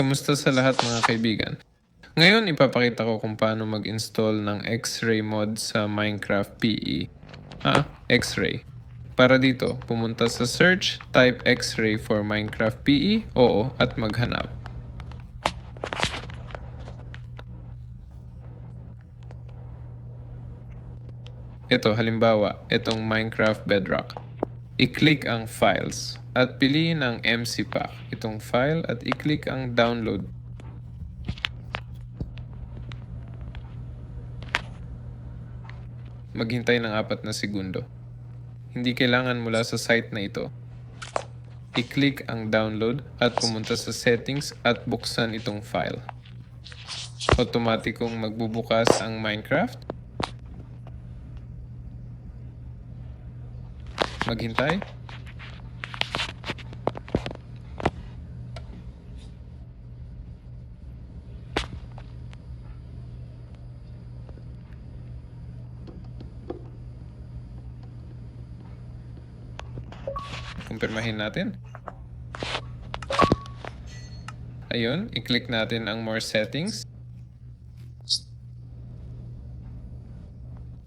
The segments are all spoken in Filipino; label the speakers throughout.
Speaker 1: Kamusta sa lahat mga kaibigan? Ngayon ipapakita ko kung paano mag-install ng X-ray mod sa Minecraft PE. Ah, X-ray. Para dito, pumunta sa search, type X-ray for Minecraft PE, oo, at maghanap. Ito, halimbawa, itong Minecraft Bedrock. I-click ang Files at piliin ang MC Pack, itong file at i-click ang Download. Maghintay ng apat na segundo. Hindi kailangan mula sa site na ito. I-click ang Download at pumunta sa Settings at buksan itong file. Automatikong magbubukas ang Minecraft. Maghintay. Kumpirmahin natin. Ayun, i-click natin ang more settings.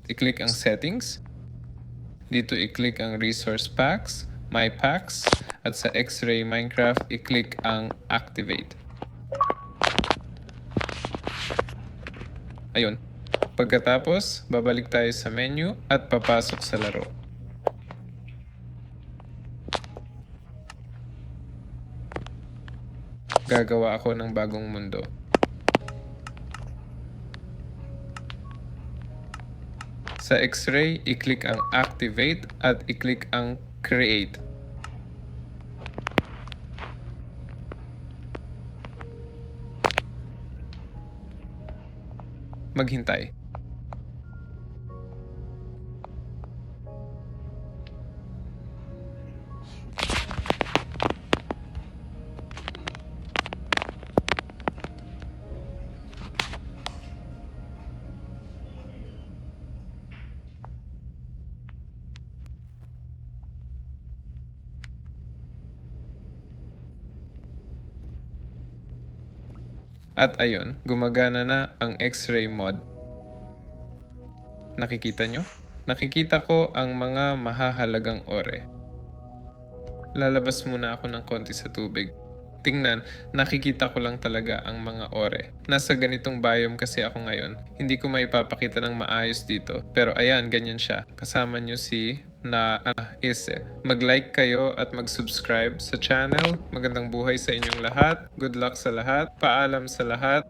Speaker 1: I-click ang settings. Dito i-click ang resource packs, my packs, at sa X-ray Minecraft i-click ang activate. Ayun. Pagkatapos, babalik tayo sa menu at papasok sa laro. Gagawa ako ng bagong mundo. Sa X-ray, i-click ang activate at i-click ang create. Maghintay. At ayun, gumagana na ang X-ray mod. Nakikita nyo? Nakikita ko ang mga mahahalagang ore. Lalabas muna ako ng konti sa tubig. Tingnan, nakikita ko lang talaga ang mga ore. Nasa ganitong biome kasi ako ngayon. Hindi ko maipapakita ng maayos dito. Pero ayan, ganyan siya. Kasama nyo si na ah, Ise. Mag-like kayo at mag-subscribe sa channel. Magandang buhay sa inyong lahat. Good luck sa lahat. Paalam sa lahat.